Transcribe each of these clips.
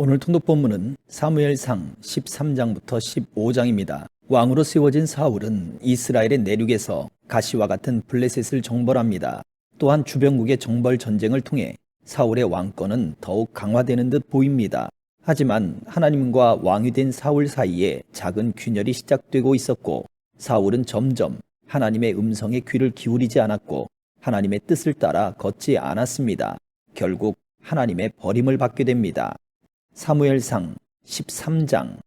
오늘 통독 본문은 사무엘상 13장부터 15장입니다. 왕으로 세워진 사울은 이스라엘의 내륙에서 가시와 같은 블레셋을 정벌합니다. 또한 주변국의 정벌 전쟁을 통해 사울의 왕권은 더욱 강화되는 듯 보입니다. 하지만 하나님과 왕이 된 사울 사이에 작은 균열이 시작되고 있었고 사울은 점점 하나님의 음성에 귀를 기울이지 않았고 하나님의 뜻을 따라 걷지 않았습니다. 결국 하나님의 버림을 받게 됩니다. 사무엘상 13장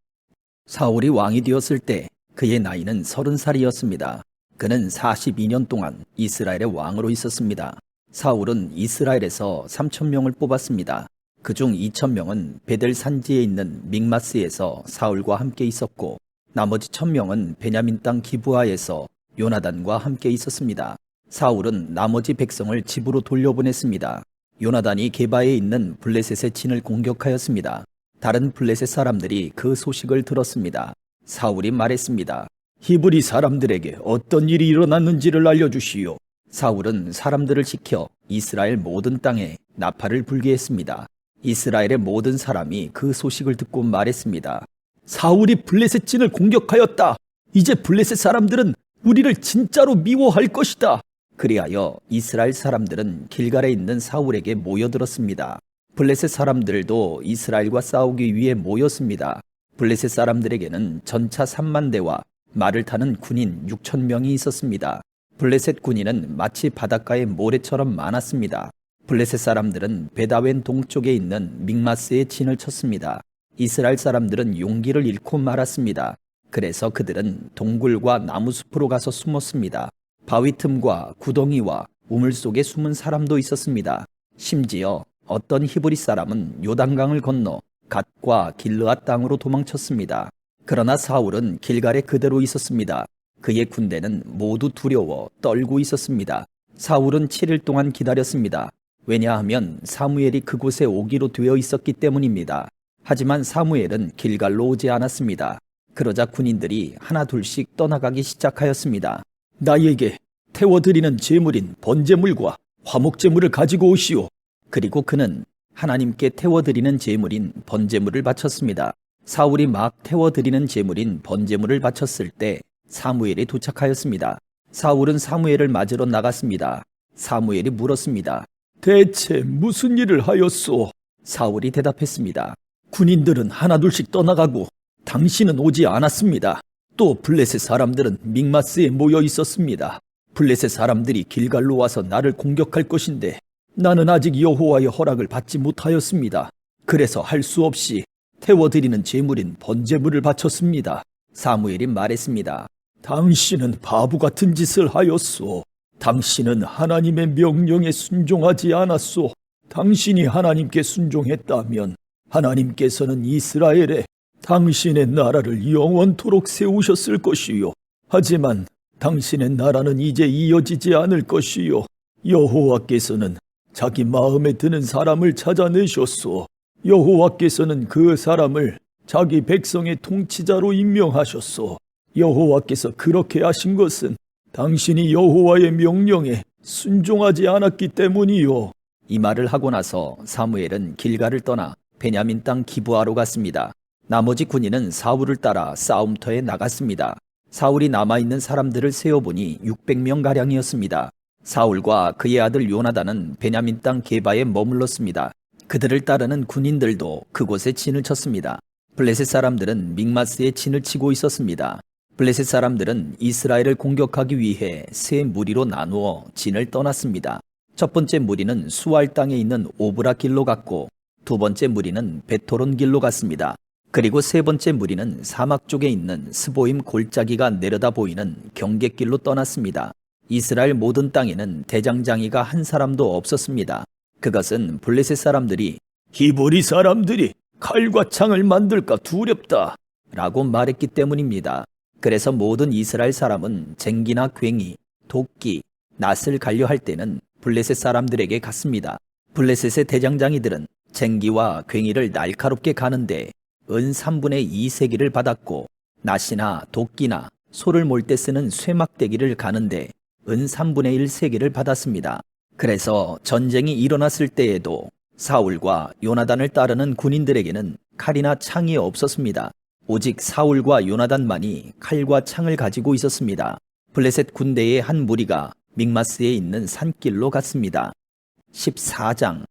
사울이 왕이 되었을 때 그의 나이는 30살이었습니다. 그는 42년 동안 이스라엘의 왕으로 있었습니다. 사울은 이스라엘에서 3천명을 뽑았습니다. 그중 2천명은 베델 산지에 있는 믹마스에서 사울과 함께 있었고 나머지 1천명은 베냐민 땅 기부하에서 요나단과 함께 있었습니다. 사울은 나머지 백성을 집으로 돌려보냈습니다. 요나단이 게바에 있는 블레셋의 진을 공격하였습니다. 다른 블레셋 사람들이 그 소식을 들었습니다. 사울이 말했습니다. 히브리 사람들에게 어떤 일이 일어났는지를 알려주시오. 사울은 사람들을 시켜 이스라엘 모든 땅에 나팔을 불게 했습니다. 이스라엘의 모든 사람이 그 소식을 듣고 말했습니다. 사울이 블레셋 진을 공격하였다. 이제 블레셋 사람들은 우리를 진짜로 미워할 것이다. 그리하여 이스라엘 사람들은 길갈에 있는 사울에게 모여들었습니다. 블레셋 사람들도 이스라엘과 싸우기 위해 모였습니다. 블레셋 사람들에게는 전차 3만 대와 말을 타는 군인 6천 명이 있었습니다. 블레셋 군인은 마치 바닷가의 모래처럼 많았습니다. 블레셋 사람들은 베다웬 동쪽에 있는 믹마스에 진을 쳤습니다. 이스라엘 사람들은 용기를 잃고 말았습니다. 그래서 그들은 동굴과 나무숲으로 가서 숨었습니다. 바위 틈과 구덩이와 우물 속에 숨은 사람도 있었습니다. 심지어 어떤 히브리 사람은 요단강을 건너 갓과 길르앗 땅으로 도망쳤습니다. 그러나 사울은 길갈에 그대로 있었습니다. 그의 군대는 모두 두려워 떨고 있었습니다. 사울은 7일 동안 기다렸습니다. 왜냐하면 사무엘이 그곳에 오기로 되어 있었기 때문입니다. 하지만 사무엘은 길갈로 오지 않았습니다. 그러자 군인들이 하나둘씩 떠나가기 시작하였습니다. 나에게 태워드리는 제물인 번제물과 화목제물을 가지고 오시오. 그리고 그는 하나님께 태워드리는 제물인 번제물을 바쳤습니다. 사울이 막 태워드리는 제물인 번제물을 바쳤을 때 사무엘이 도착하였습니다. 사울은 사무엘을 맞으러 나갔습니다. 사무엘이 물었습니다. 대체 무슨 일을 하였소? 사울이 대답했습니다. 군인들은 하나둘씩 떠나가고 당신은 오지 않았습니다. 또 블레셋 사람들은 믹마스에 모여 있었습니다. 블레셋 사람들이 길갈로 와서 나를 공격할 것인데 나는 아직 여호와의 허락을 받지 못하였습니다. 그래서 할 수 없이 태워드리는 제물인 번제물을 바쳤습니다. 사무엘이 말했습니다. 당신은 바보 같은 짓을 하였소. 당신은 하나님의 명령에 순종하지 않았소. 당신이 하나님께 순종했다면 하나님께서는 이스라엘에 당신의 나라를 영원토록 세우셨을 것이요. 하지만 당신의 나라는 이제 이어지지 않을 것이요. 여호와께서는 자기 마음에 드는 사람을 찾아내셨소. 여호와께서는 그 사람을 자기 백성의 통치자로 임명하셨소. 여호와께서 그렇게 하신 것은 당신이 여호와의 명령에 순종하지 않았기 때문이요. 이 말을 하고 나서 사무엘은 길가를 떠나 베냐민 땅 기부하러 갔습니다. 나머지 군인은 사울을 따라 싸움터에 나갔습니다. 사울이 남아있는 사람들을 세어보니 600명 가량이었습니다. 사울과 그의 아들 요나단은 베냐민 땅 게바에 머물렀습니다. 그들을 따르는 군인들도 그곳에 진을 쳤습니다. 블레셋 사람들은 믹마스에 진을 치고 있었습니다. 블레셋 사람들은 이스라엘을 공격하기 위해 세 무리로 나누어 진을 떠났습니다. 첫 번째 무리는 수알 땅에 있는 오브라 길로 갔고 두 번째 무리는 베토론 길로 갔습니다. 그리고 세 번째 무리는 사막 쪽에 있는 스보임 골짜기가 내려다 보이는 경계길로 떠났습니다. 이스라엘 모든 땅에는 대장장이가 한 사람도 없었습니다. 그것은 블레셋 사람들이 히브리 사람들이 칼과 창을 만들까 두렵다 라고 말했기 때문입니다. 그래서 모든 이스라엘 사람은 쟁기나 괭이, 도끼, 낫을 갈려 할 때는 블레셋 사람들에게 갔습니다. 블레셋의 대장장이들은 쟁기와 괭이를 날카롭게 가는데 은 3분의 2 세기를 받았고 낫이나 도끼나 소를 몰 때 쓰는 쇠막대기를 가는데 은 3분의 1 세기를 받았습니다. 그래서 전쟁이 일어났을 때에도 사울과 요나단을 따르는 군인들에게는 칼이나 창이 없었습니다. 오직 사울과 요나단만이 칼과 창을 가지고 있었습니다. 블레셋 군대의 한 무리가 믹마스에 있는 산길로 갔습니다. 14장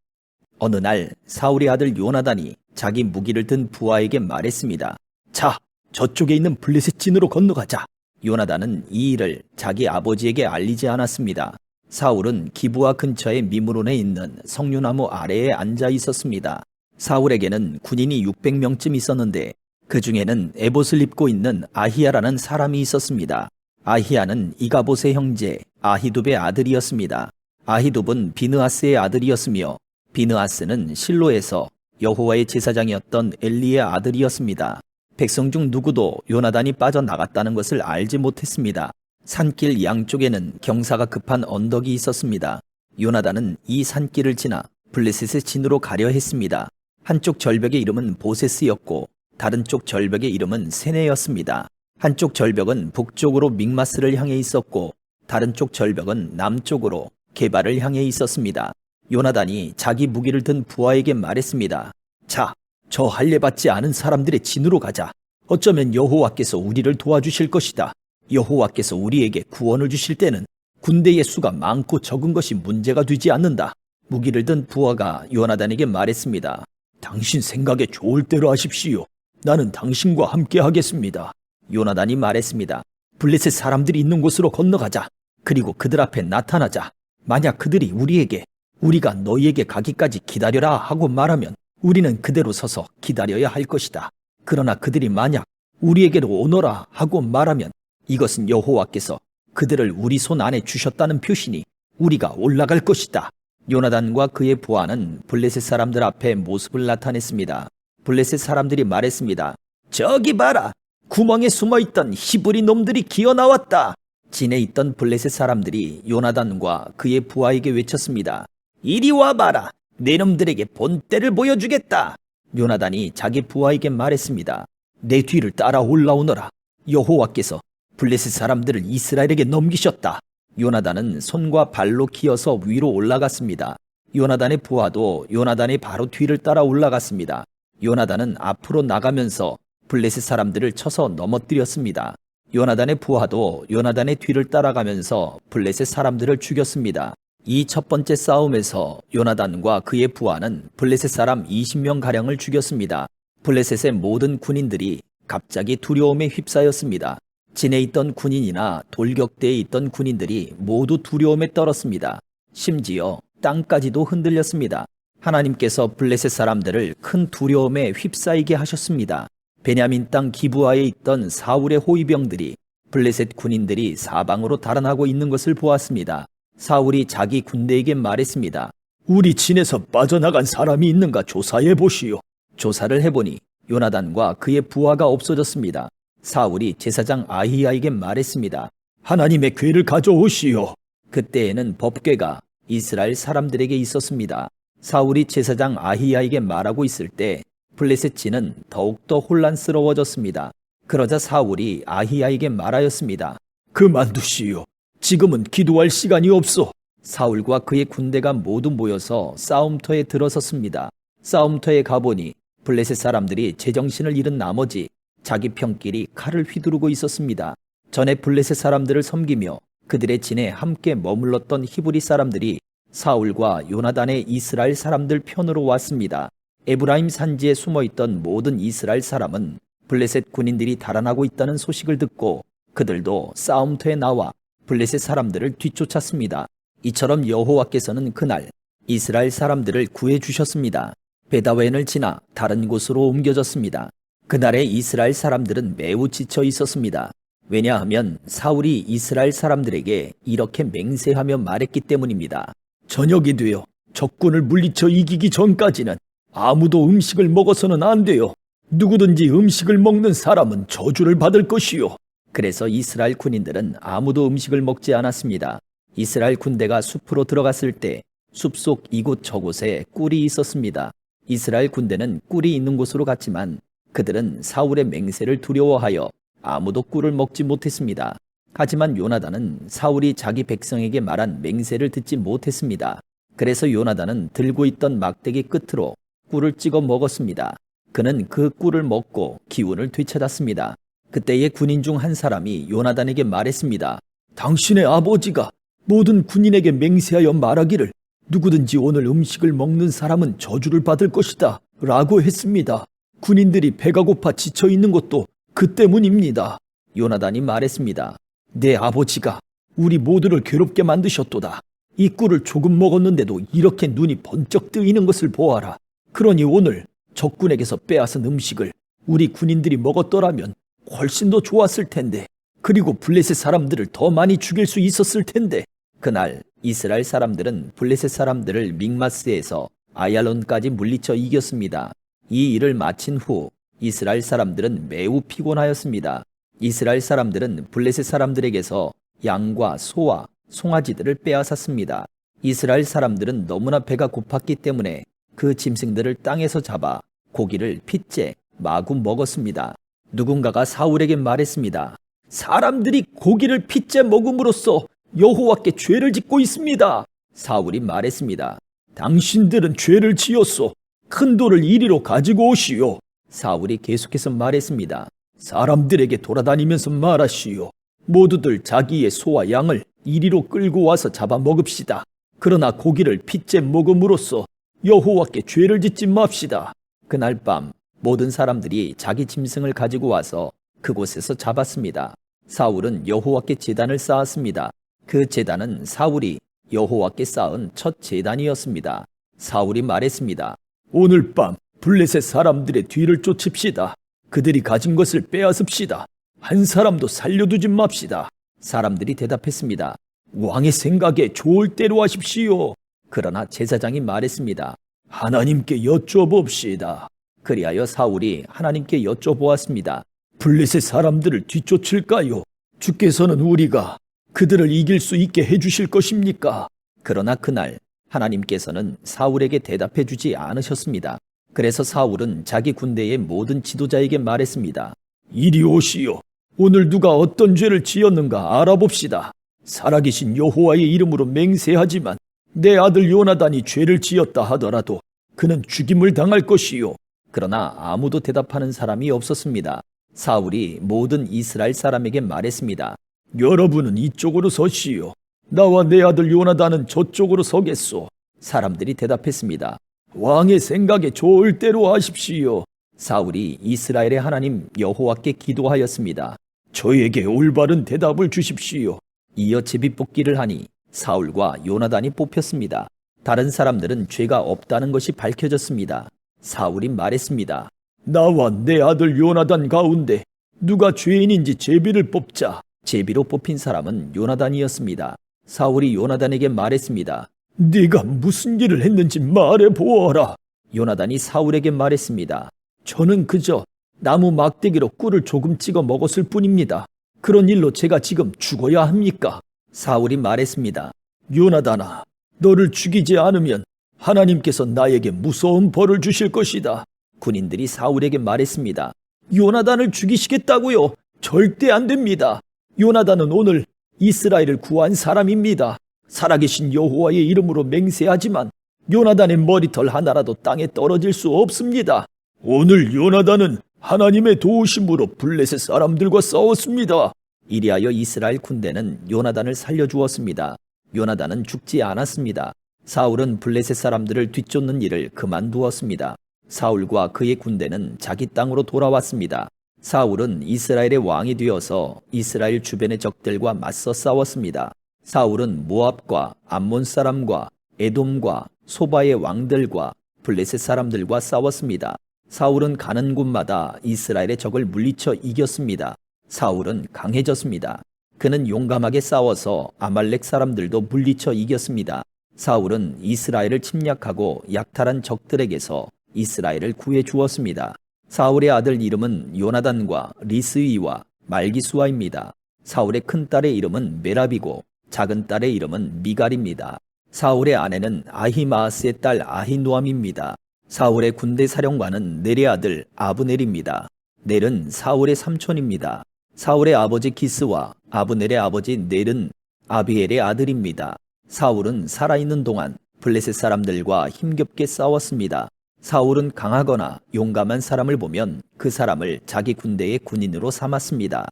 어느 날 사울의 아들 요나단이 자기 무기를 든 부하에게 말했습니다. 자, 저쪽에 있는 블레셋 진으로 건너가자. 요나단은 이 일을 자기 아버지에게 알리지 않았습니다. 사울은 기부와 근처의 미무론에 있는 석류나무 아래에 앉아 있었습니다. 사울에게는 군인이 600명쯤 있었는데 그 중에는 에봇을 입고 있는 아히야라는 사람이 있었습니다. 아히야는 이가봇의 형제 아히둡의 아들이었습니다. 아히둡은 비느하스의 아들이었으며 비느하스는 실로에서 여호와의 제사장이었던 엘리의 아들이었습니다. 백성 중 누구도 요나단이 빠져나갔다는 것을 알지 못했습니다. 산길 양쪽에는 경사가 급한 언덕이 있었습니다. 요나단은 이 산길을 지나 블레셋의 진으로 가려 했습니다. 한쪽 절벽의 이름은 보세스였고 다른 쪽 절벽의 이름은 세네였습니다. 한쪽 절벽은 북쪽으로 믹마스를 향해 있었고 다른 쪽 절벽은 남쪽으로 개발을 향해 있었습니다. 요나단이 자기 무기를 든 부하에게 말했습니다. 자, 저 할례받지 않은 사람들의 진으로 가자. 어쩌면 여호와께서 우리를 도와주실 것이다. 여호와께서 우리에게 구원을 주실 때는 군대의 수가 많고 적은 것이 문제가 되지 않는다. 무기를 든 부하가 요나단에게 말했습니다. 당신 생각에 좋을 대로 하십시오. 나는 당신과 함께 하겠습니다. 요나단이 말했습니다. 블레셋 사람들이 있는 곳으로 건너가자. 그리고 그들 앞에 나타나자. 만약 그들이 우리에게 우리가 너희에게 가기까지 기다려라 하고 말하면 우리는 그대로 서서 기다려야 할 것이다. 그러나 그들이 만약 우리에게로 오너라 하고 말하면 이것은 여호와께서 그들을 우리 손 안에 주셨다는 표시니 우리가 올라갈 것이다. 요나단과 그의 부하는 블레셋 사람들 앞에 모습을 나타냈습니다. 블레셋 사람들이 말했습니다. 저기 봐라! 구멍에 숨어있던 히브리 놈들이 기어 나왔다! 진에 있던 블레셋 사람들이 요나단과 그의 부하에게 외쳤습니다. 이리 와봐라! 내 놈들에게 본때를 보여주겠다! 요나단이 자기 부하에게 말했습니다. 내 뒤를 따라 올라오너라. 여호와께서 블레셋 사람들을 이스라엘에게 넘기셨다. 요나단은 손과 발로 기어서 위로 올라갔습니다. 요나단의 부하도 요나단의 바로 뒤를 따라 올라갔습니다. 요나단은 앞으로 나가면서 블레셋 사람들을 쳐서 넘어뜨렸습니다. 요나단의 부하도 요나단의 뒤를 따라가면서 블레셋 사람들을 죽였습니다. 이 첫 번째 싸움에서 요나단과 그의 부하는 블레셋 사람 20명 가량을 죽였습니다. 블레셋의 모든 군인들이 갑자기 두려움에 휩싸였습니다. 진에 있던 군인이나 돌격대에 있던 군인들이 모두 두려움에 떨었습니다. 심지어 땅까지도 흔들렸습니다. 하나님께서 블레셋 사람들을 큰 두려움에 휩싸이게 하셨습니다. 베냐민 땅 기부하에 있던 사울의 호위병들이 블레셋 군인들이 사방으로 달아나고 있는 것을 보았습니다. 사울이 자기 군대에게 말했습니다. 우리 진에서 빠져나간 사람이 있는가 조사해 보시오. 조사를 해보니 요나단과 그의 부하가 없어졌습니다. 사울이 제사장 아히야에게 말했습니다. 하나님의 괴를 가져오시오. 그때에는 법궤가 이스라엘 사람들에게 있었습니다. 사울이 제사장 아히야에게 말하고 있을 때 블레셋 진은 더욱더 혼란스러워졌습니다. 그러자 사울이 아히야에게 말하였습니다. 그만두시오. 지금은 기도할 시간이 없소. 사울과 그의 군대가 모두 모여서 싸움터에 들어섰습니다. 싸움터에 가보니 블레셋 사람들이 제정신을 잃은 나머지 자기 편끼리 칼을 휘두르고 있었습니다. 전에 블레셋 사람들을 섬기며 그들의 진에 함께 머물렀던 히브리 사람들이 사울과 요나단의 이스라엘 사람들 편으로 왔습니다. 에브라임 산지에 숨어 있던 모든 이스라엘 사람은 블레셋 군인들이 달아나고 있다는 소식을 듣고 그들도 싸움터에 나와 블레셋 사람들을 뒤쫓았습니다. 이처럼 여호와께서는 그날 이스라엘 사람들을 구해 주셨습니다. 베다웬을 지나 다른 곳으로 옮겨졌습니다. 그날의 이스라엘 사람들은 매우 지쳐 있었습니다. 왜냐하면 사울이 이스라엘 사람들에게 이렇게 맹세하며 말했기 때문입니다. 저녁이 되어 적군을 물리쳐 이기기 전까지는 아무도 음식을 먹어서는 안 돼요. 누구든지 음식을 먹는 사람은 저주를 받을 것이요. 그래서 이스라엘 군인들은 아무도 음식을 먹지 않았습니다. 이스라엘 군대가 숲으로 들어갔을 때 숲속 이곳 저곳에 꿀이 있었습니다. 이스라엘 군대는 꿀이 있는 곳으로 갔지만 그들은 사울의 맹세를 두려워하여 아무도 꿀을 먹지 못했습니다. 하지만 요나단은 사울이 자기 백성에게 말한 맹세를 듣지 못했습니다. 그래서 요나단은 들고 있던 막대기 끝으로 꿀을 찍어 먹었습니다. 그는 그 꿀을 먹고 기운을 되찾았습니다. 그때의 군인 중 한 사람이 요나단에게 말했습니다. 당신의 아버지가 모든 군인에게 맹세하여 말하기를 누구든지 오늘 음식을 먹는 사람은 저주를 받을 것이다. 라고 했습니다. 군인들이 배가 고파 지쳐 있는 것도 그 때문입니다. 요나단이 말했습니다. 내 아버지가 우리 모두를 괴롭게 만드셨도다. 이 꿀을 조금 먹었는데도 이렇게 눈이 번쩍 뜨이는 것을 보아라. 그러니 오늘 적군에게서 빼앗은 음식을 우리 군인들이 먹었더라면 훨씬 더 좋았을 텐데. 그리고 블레셋 사람들을 더 많이 죽일 수 있었을 텐데. 그날 이스라엘 사람들은 블레셋 사람들을 믹마스에서 아얄론까지 물리쳐 이겼습니다. 이 일을 마친 후 이스라엘 사람들은 매우 피곤하였습니다. 이스라엘 사람들은 블레셋 사람들에게서 양과 소와 송아지들을 빼앗았습니다. 이스라엘 사람들은 너무나 배가 고팠기 때문에 그 짐승들을 땅에서 잡아 고기를 핏째 마구 먹었습니다. 누군가가 사울에게 말했습니다. 사람들이 고기를 핏째 먹음으로써 여호와께 죄를 짓고 있습니다. 사울이 말했습니다. 당신들은 죄를 지었소. 큰 돌을 이리로 가지고 오시오. 사울이 계속해서 말했습니다. 사람들에게 돌아다니면서 말하시오. 모두들 자기의 소와 양을 이리로 끌고 와서 잡아 먹읍시다. 그러나 고기를 핏째 먹음으로써 여호와께 죄를 짓지 맙시다. 그날 밤 모든 사람들이 자기 짐승을 가지고 와서 그곳에서 잡았습니다. 사울은 여호와께 제단을 쌓았습니다. 그 제단은 사울이 여호와께 쌓은 첫 제단이었습니다. 사울이 말했습니다. 오늘 밤 블레셋 사람들의 뒤를 쫓읍시다. 그들이 가진 것을 빼앗읍시다. 한 사람도 살려두지 맙시다. 사람들이 대답했습니다. 왕의 생각에 좋을 대로 하십시오. 그러나 제사장이 말했습니다. 하나님께 여쭤봅시다. 그리하여 사울이 하나님께 여쭤보았습니다. 블레셋 사람들을 뒤쫓을까요? 주께서는 우리가 그들을 이길 수 있게 해주실 것입니까? 그러나 그날 하나님께서는 사울에게 대답해 주지 않으셨습니다. 그래서 사울은 자기 군대의 모든 지도자에게 말했습니다. 이리 오시오. 오늘 누가 어떤 죄를 지었는가 알아봅시다. 살아계신 여호와의 이름으로 맹세하지만 내 아들 요나단이 죄를 지었다 하더라도 그는 죽임을 당할 것이요. 그러나 아무도 대답하는 사람이 없었습니다. 사울이 모든 이스라엘 사람에게 말했습니다. 여러분은 이쪽으로 서시오. 나와 내 아들 요나단은 저쪽으로 서겠소. 사람들이 대답했습니다. 왕의 생각에 좋을 대로 하십시오. 사울이 이스라엘의 하나님 여호와께 기도하였습니다. 저에게 올바른 대답을 주십시오. 이어 제비뽑기를 하니 사울과 요나단이 뽑혔습니다. 다른 사람들은 죄가 없다는 것이 밝혀졌습니다. 사울이 말했습니다. 나와 내 아들 요나단 가운데 누가 죄인인지 제비를 뽑자. 제비로 뽑힌 사람은 요나단이었습니다. 사울이 요나단에게 말했습니다. 네가 무슨 일을 했는지 말해 보아라. 요나단이 사울에게 말했습니다. 저는 그저 나무 막대기로 꿀을 조금 찍어 먹었을 뿐입니다. 그런 일로 제가 지금 죽어야 합니까? 사울이 말했습니다. 요나단아, 너를 죽이지 않으면 하나님께서 나에게 무서운 벌을 주실 것이다. 군인들이 사울에게 말했습니다. 요나단을 죽이시겠다고요? 절대 안 됩니다. 요나단은 오늘 이스라엘을 구한 사람입니다. 살아계신 여호와의 이름으로 맹세하지만 요나단의 머리털 하나라도 땅에 떨어질 수 없습니다. 오늘 요나단은 하나님의 도우심으로 블레셋 사람들과 싸웠습니다. 이리하여 이스라엘 군대는 요나단을 살려주었습니다. 요나단은 죽지 않았습니다. 사울은 블레셋 사람들을 뒤쫓는 일을 그만두었습니다. 사울과 그의 군대는 자기 땅으로 돌아왔습니다. 사울은 이스라엘의 왕이 되어서 이스라엘 주변의 적들과 맞서 싸웠습니다. 사울은 모압과 암몬 사람과 에돔과 소바의 왕들과 블레셋 사람들과 싸웠습니다. 사울은 가는 곳마다 이스라엘의 적을 물리쳐 이겼습니다. 사울은 강해졌습니다. 그는 용감하게 싸워서 아말렉 사람들도 물리쳐 이겼습니다. 사울은 이스라엘을 침략하고 약탈한 적들에게서 이스라엘을 구해 주었습니다. 사울의 아들 이름은 요나단과 리스이와 말기수아입니다. 사울의 큰 딸의 이름은 메라비고 작은 딸의 이름은 미갈입니다. 사울의 아내는 아히마아스의 딸 아히노암입니다. 사울의 군대 사령관은 넬의 아들 아브넬입니다. 넬은 사울의 삼촌입니다. 사울의 아버지 기스와 아브넬의 아버지 넬은 아비엘의 아들입니다. 사울은 살아있는 동안 블레셋 사람들과 힘겹게 싸웠습니다. 사울은 강하거나 용감한 사람을 보면 그 사람을 자기 군대의 군인으로 삼았습니다.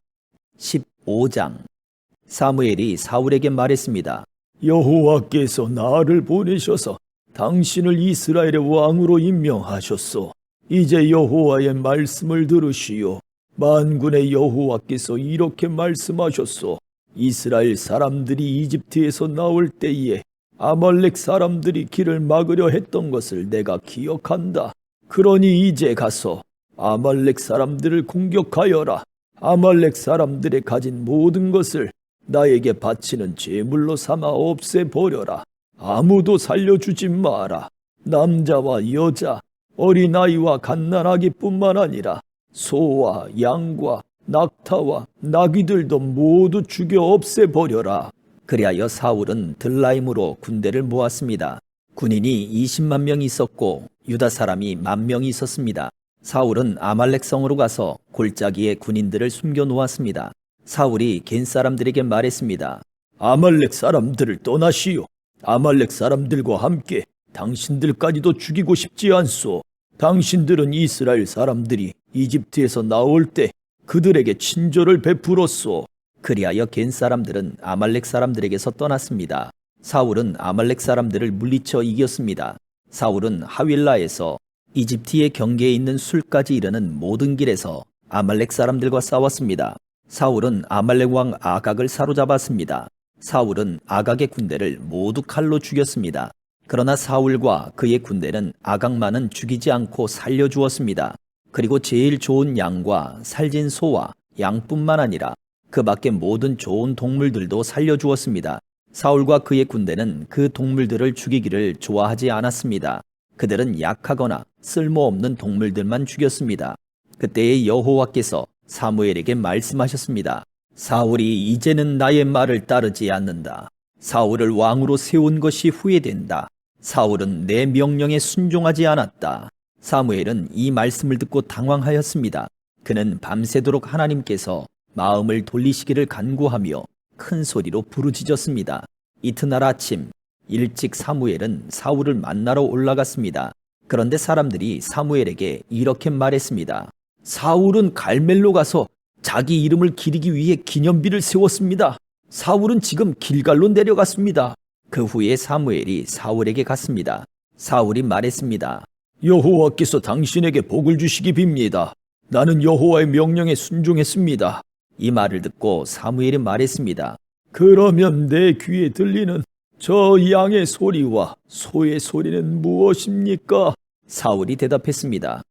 15장 사무엘이 사울에게 말했습니다. 여호와께서 나를 보내셔서 당신을 이스라엘의 왕으로 임명하셨소. 이제 여호와의 말씀을 들으시오. 만군의 여호와께서 이렇게 말씀하셨소. 이스라엘 사람들이 이집트에서 나올 때에 아말렉 사람들이 길을 막으려 했던 것을 내가 기억한다. 그러니 이제 가서 아말렉 사람들을 공격하여라. 아말렉 사람들의 가진 모든 것을 나에게 바치는 제물로 삼아 없애버려라. 아무도 살려주지 마라. 남자와 여자, 어린아이와 갓난아기뿐만 아니라 소와 양과 낙타와 나귀들도 모두 죽여 없애버려라. 그리하여 사울은 들라임으로 군대를 모았습니다. 군인이 20만 명 있었고 유다 사람이 만 명이 있었습니다. 사울은 아말렉 성으로 가서 골짜기에 군인들을 숨겨 놓았습니다. 사울이 겐 사람들에게 말했습니다. 아말렉 사람들을 떠나시오. 아말렉 사람들과 함께 당신들까지도 죽이고 싶지 않소. 당신들은 이스라엘 사람들이 이집트에서 나올 때 그들에게 친절을 베풀었소. 그리하여 겐 사람들은 아말렉 사람들에게서 떠났습니다. 사울은 아말렉 사람들을 물리쳐 이겼습니다. 사울은 하윌라에서 이집트의 경계에 있는 술까지 이르는 모든 길에서 아말렉 사람들과 싸웠습니다. 사울은 아말렉 왕 아각을 사로잡았습니다. 사울은 아각의 군대를 모두 칼로 죽였습니다. 그러나 사울과 그의 군대는 아각만은 죽이지 않고 살려주었습니다. 그리고 제일 좋은 양과 살진 소와 양뿐만 아니라 그 밖의 모든 좋은 동물들도 살려주었습니다. 사울과 그의 군대는 그 동물들을 죽이기를 좋아하지 않았습니다. 그들은 약하거나 쓸모없는 동물들만 죽였습니다. 그때의 여호와께서 사무엘에게 말씀하셨습니다. 사울이 이제는 나의 말을 따르지 않는다. 사울을 왕으로 세운 것이 후회된다. 사울은 내 명령에 순종하지 않았다. 사무엘은 이 말씀을 듣고 당황하였습니다. 그는 밤새도록 하나님께서 마음을 돌리시기를 간구하며 큰 소리로 부르짖었습니다. 이튿날 아침 일찍 사무엘은 사울을 만나러 올라갔습니다. 그런데 사람들이 사무엘에게 이렇게 말했습니다. 사울은 갈멜로 가서 자기 이름을 기리기 위해 기념비를 세웠습니다. 사울은 지금 길갈로 내려갔습니다. 그 후에 사무엘이 사울에게 갔습니다. 사울이 말했습니다. 여호와께서 당신에게 복을 주시기 빕니다. 나는 여호와의 명령에 순종했습니다. 이 말을 듣고 사무엘이 말했습니다. 그러면 내 귀에 들리는 저 양의 소리와 소의 소리는 무엇입니까? 사울이 대답했습니다.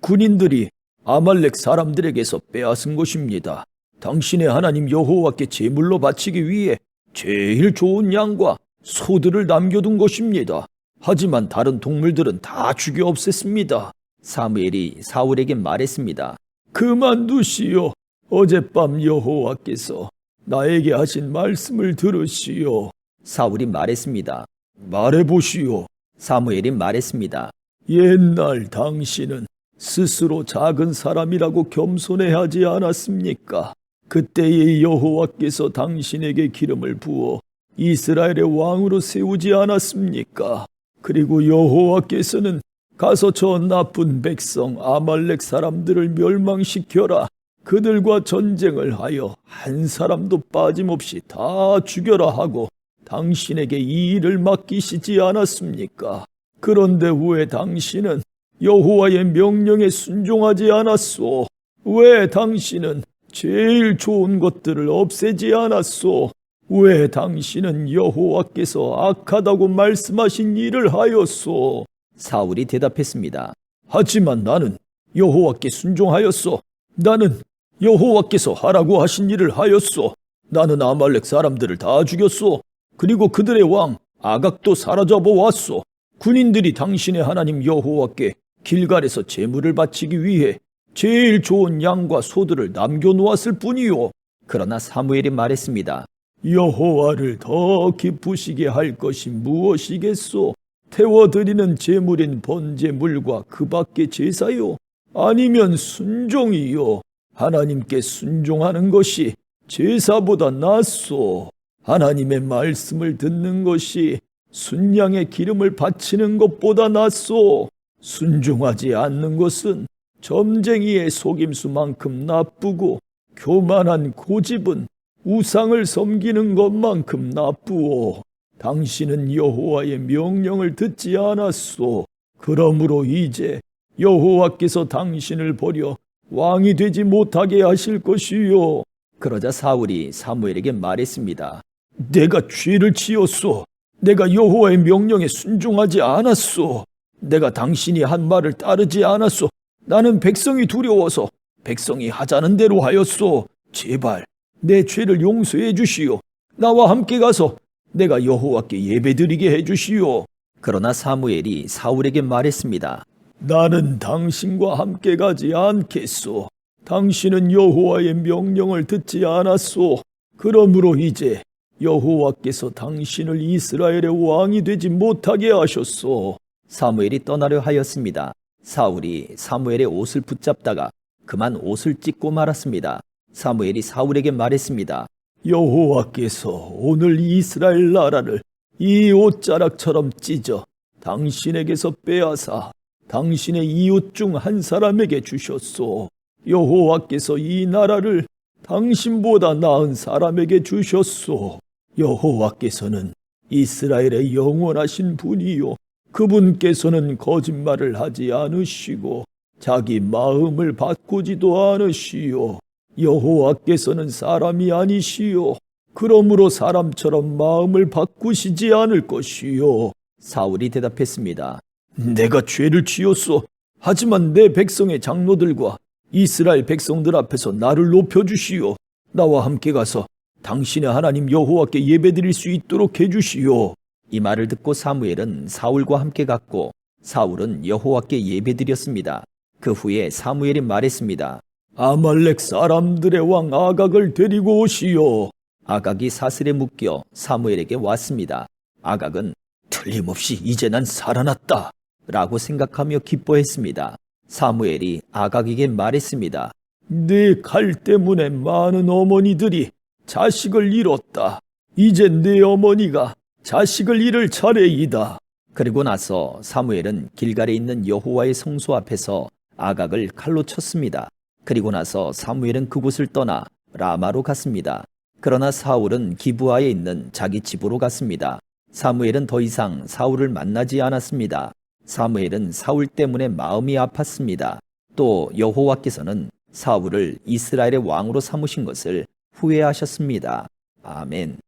군인들이 아말렉 사람들에게서 빼앗은 것입니다. 당신의 하나님 여호와께 제물로 바치기 위해 제일 좋은 양과 소들을 남겨둔 것입니다. 하지만 다른 동물들은 다 죽여 없앴습니다. 사무엘이 사울에게 말했습니다. 그만두시오. 어젯밤 여호와께서 나에게 하신 말씀을 들으시오. 사울이 말했습니다. 말해보시오. 사무엘이 말했습니다. 옛날 당신은 스스로 작은 사람이라고 겸손해하지 않았습니까? 그때의 여호와께서 당신에게 기름을 부어 이스라엘의 왕으로 세우지 않았습니까? 그리고 여호와께서는 가서 저 나쁜 백성 아말렉 사람들을 멸망시켜라. 그들과 전쟁을 하여 한 사람도 빠짐없이 다 죽여라 하고 당신에게 이 일을 맡기시지 않았습니까? 그런데 왜 당신은 여호와의 명령에 순종하지 않았소? 왜 당신은 제일 좋은 것들을 없애지 않았소? 왜 당신은 여호와께서 악하다고 말씀하신 일을 하였소? 사울이 대답했습니다. 하지만 나는 여호와께 순종하였소. 나는 여호와께서 하라고 하신 일을 하였소. 나는 아말렉 사람들을 다 죽였소. 그리고 그들의 왕 아각도 사라져 보았소. 군인들이 당신의 하나님 여호와께 길갈에서 제물을 바치기 위해 제일 좋은 양과 소들을 남겨 놓았을 뿐이요. 그러나 사무엘이 말했습니다. 여호와를 더 기쁘시게 할 것이 무엇이겠소? 태워드리는 제물인 번제물과 그 밖의 제사요? 아니면 순종이요? 하나님께 순종하는 것이 제사보다 낫소. 하나님의 말씀을 듣는 것이 순양의 기름을 바치는 것보다 낫소. 순종하지 않는 것은 점쟁이의 속임수만큼 나쁘고 교만한 고집은 우상을 섬기는 것만큼 나쁘오. 당신은 여호와의 명령을 듣지 않았소. 그러므로 이제 여호와께서 당신을 버려 왕이 되지 못하게 하실 것이요. 그러자 사울이 사무엘에게 말했습니다. 내가 죄를 지었소. 내가 여호와의 명령에 순종하지 않았소. 내가 당신이 한 말을 따르지 않았소. 나는 백성이 두려워서 백성이 하자는 대로 하였소. 제발 내 죄를 용서해 주시오. 나와 함께 가서 내가 여호와께 예배드리게 해 주시오. 그러나 사무엘이 사울에게 말했습니다. 나는 당신과 함께 가지 않겠소. 당신은 여호와의 명령을 듣지 않았소. 그러므로 이제 여호와께서 당신을 이스라엘의 왕이 되지 못하게 하셨소. 사무엘이 떠나려 하였습니다. 사울이 사무엘의 옷을 붙잡다가 그만 옷을 찢고 말았습니다. 사무엘이 사울에게 말했습니다. 여호와께서 오늘 이스라엘 나라를 이 옷자락처럼 찢어 당신에게서 빼앗아 당신의 이웃 중 한 사람에게 주셨소. 여호와께서 이 나라를 당신보다 나은 사람에게 주셨소. 여호와께서는 이스라엘의 영원하신 분이요. 그분께서는 거짓말을 하지 않으시고 자기 마음을 바꾸지도 않으시오. 여호와께서는 사람이 아니시오. 그러므로 사람처럼 마음을 바꾸시지 않을 것이요. 사울이 대답했습니다. 내가 죄를 지었소. 하지만 내 백성의 장로들과 이스라엘 백성들 앞에서 나를 높여주시오. 나와 함께 가서 당신의 하나님 여호와께 예배드릴 수 있도록 해주시오. 이 말을 듣고 사무엘은 사울과 함께 갔고 사울은 여호와께 예배드렸습니다. 그 후에 사무엘이 말했습니다. 아말렉 사람들의 왕 아각을 데리고 오시오. 아각이 사슬에 묶여 사무엘에게 왔습니다. 아각은 틀림없이 이제 난 살아났다 라고 생각하며 기뻐했습니다. 사무엘이 아각에게 말했습니다. 내칼 때문에 많은 어머니들이 자식을 잃었다. 이제 내 어머니가 자식을 잃을 차례이다. 그리고 나서 사무엘은 길갈에 있는 여호와의 성소 앞에서 아각을 칼로 쳤습니다. 그리고 나서 사무엘은 그곳을 떠나 라마로 갔습니다. 그러나 사울은 기부하에 있는 자기 집으로 갔습니다. 사무엘은 더 이상 사울을 만나지 않았습니다. 사무엘은 사울 때문에 마음이 아팠습니다. 또 여호와께서는 사울을 이스라엘의 왕으로 삼으신 것을 후회하셨습니다. 아멘.